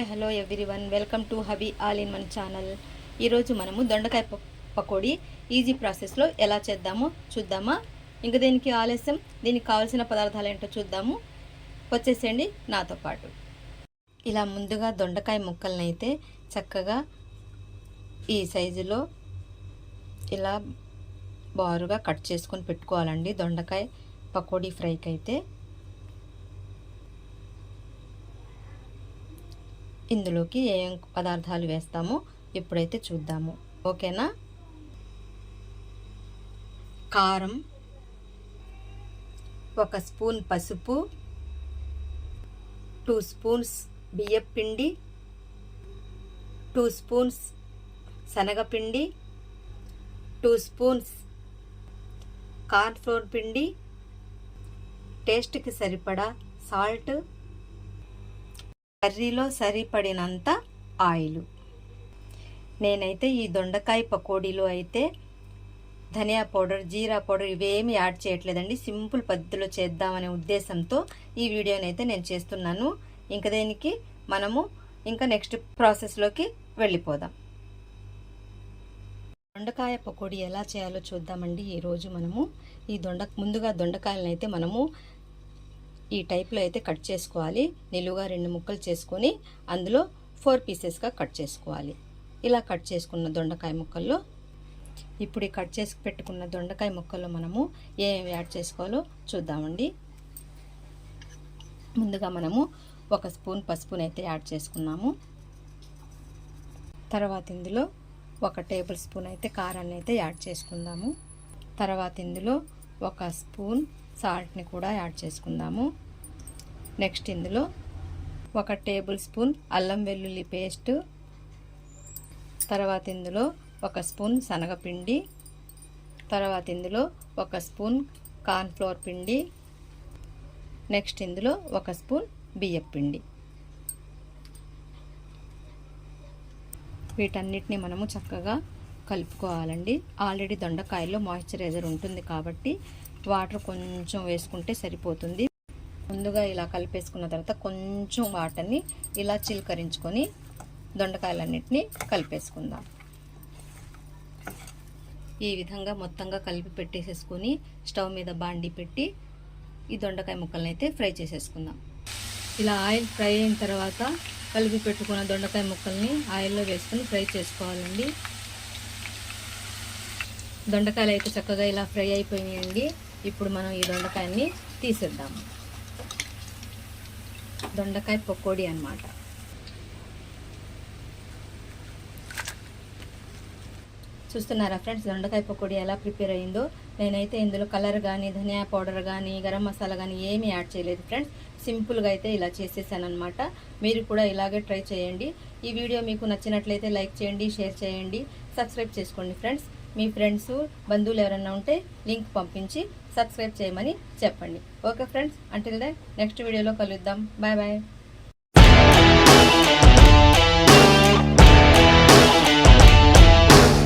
Hi hello everyone. Welcome to hobby all in one channel. ఈరోజు మనము దొండకాయ pakodi easy ప్రాసెస్లో ఎలా చేద్దామో చూద్దామా? ఇంక దీనికి ఆలస్యం. దీనికి కావాల్సిన పదార్థాలు ఏంటో చూద్దాము. వచ్చేసేయండి నాతో పాటు. ఇలా ముందుగా దొండకాయ ముక్కల్ని అయితే చక్కగా ఈ సైజులో ఇలా బారుగా కట్ చేసుకొని పెట్టుకోవాలండి. దొండకాయ పకోడీ ఫ్రైకి అయితే ఇందులోకి ఏం పదార్థాలు వేస్తామో ఇప్పుడైతే చూద్దాము. ఓకేనా? కారం ఒక స్పూన్ పసుపు టూ స్పూన్స్ బియ్యపిండి టూ స్పూన్స్ శనగపిండి టూ స్పూన్స్ కార్న్ఫ్లోర్ పిండి టేస్ట్కి సరిపడా సాల్ట్ కర్రీలో సరిపడినంత ఆయిల్. నేనైతే ఈ దొండకాయ పకోడీలో అయితే ధనియా పౌడర్ జీరా పౌడర్ ఇవేమి యాడ్ చేయట్లేదండి. సింపుల్ పద్ధతిలో చేద్దామనే ఉద్దేశంతో ఈ వీడియోని అయితే నేను చేస్తున్నాను. ఇంకా దేనికి మనము ఇంకా నెక్స్ట్ ప్రాసెస్లోకి వెళ్ళిపోదాం. దొండకాయ పకోడీ ఎలా చేయాలో చూద్దామండి. ఈరోజు మనము ఈ దొండ ముందుగా దొండకాయలను అయితే మనము ఈ టైప్లో అయితే కట్ చేసుకోవాలి. నిలువుగా రెండు ముక్కలు చేసుకొని అందులో ఫోర్ పీసెస్గా కట్ చేసుకోవాలి. ఇలా కట్ చేసుకున్న దొండకాయ ముక్కల్లో ఇప్పుడు ఈ కట్ చేసి పెట్టుకున్న దొండకాయ ముక్కల్లో మనము ఏమేమి యాడ్ చేసుకోవాలో చూద్దామండి. ముందుగా మనము ఒక స్పూన్ పసుపుని అయితే యాడ్ చేసుకున్నాము. తర్వాత ఇందులో ఒక టేబుల్ స్పూన్ అయితే కారాన్ని అయితే యాడ్ చేసుకుందాము. తర్వాత ఇందులో ఒక స్పూన్ సాల్ట్ని కూడా యాడ్ చేసుకుందాము. నెక్స్ట్ ఇందులో ఒక టేబుల్ స్పూన్ అల్లం వెల్లుల్లి పేస్ట్. తర్వాత ఇందులో ఒక స్పూన్ శనగపిండి. తర్వాత ఇందులో ఒక స్పూన్ కార్న్ఫ్లోర్ పిండి. నెక్స్ట్ ఇందులో ఒక స్పూన్ బియ్యం పిండి. వీటన్నిటిని మనము చక్కగా కలుపుకోవాలండి. ఆల్రెడీ దొండకాయల్లో మాయిశ్చరైజర్ ఉంటుంది కాబట్టి వాటర్ కొంచెం వేసుకుంటే సరిపోతుంది. ముందుగా ఇలా కలిపేసుకున్న తర్వాత కొంచెం వాటర్ని ఇలా చిలకరించుకొని దొండకాయలన్నిటిని కలిపేసుకుందాం. ఈ విధంగా మొత్తంగా కలిపి పెట్టేసేసుకొని స్టవ్ మీద బాండి పెట్టి ఈ దొండకాయ ముక్కల్ని అయితే ఫ్రై చేసేసుకుందాం. ఇలా ఆయిల్ ఫ్రై అయిన తర్వాత కలిపి పెట్టుకున్న దొండకాయ ముక్కల్ని ఆయిల్లో వేసుకొని ఫ్రై చేసుకోవాలండి. దొండకాయలు అయితే చక్కగా ఇలా ఫ్రై అయిపోయాయండి ఇప్పుడు మనం ఈ దొండకాయని తీసేద్దాము దొండకాయ పకోడీ అన్నమాట. చూస్తున్నారా ఫ్రెండ్స్ దొండకాయ పకోడీ ఎలా ప్రిపేర్ అయిందో? నేనైతే ఇందులో కలర్ కానీ ధనియా పౌడర్ కానీ గరం మసాలా కానీ ఏమీ యాడ్ చేయలేదు ఫ్రెండ్స్. సింపుల్గా అయితే ఇలా చేసేసాను అనమాట మీరు కూడా ఇలాగే ట్రై చేయండి. ఈ వీడియో మీకు నచ్చినట్లయితే లైక్ చేయండి షేర్ చేయండి సబ్స్క్రైబ్ చేసుకోండి ఫ్రెండ్స్. మీ ఫ్రెండ్స్ బంధువులు ఎవరైనా ఉంటే లింక్ పంపించి సబ్స్క్రైబ్ చేయమని చెప్పండి. Okay friends until then next వీడియోలో కలుద్దాం. Bye bye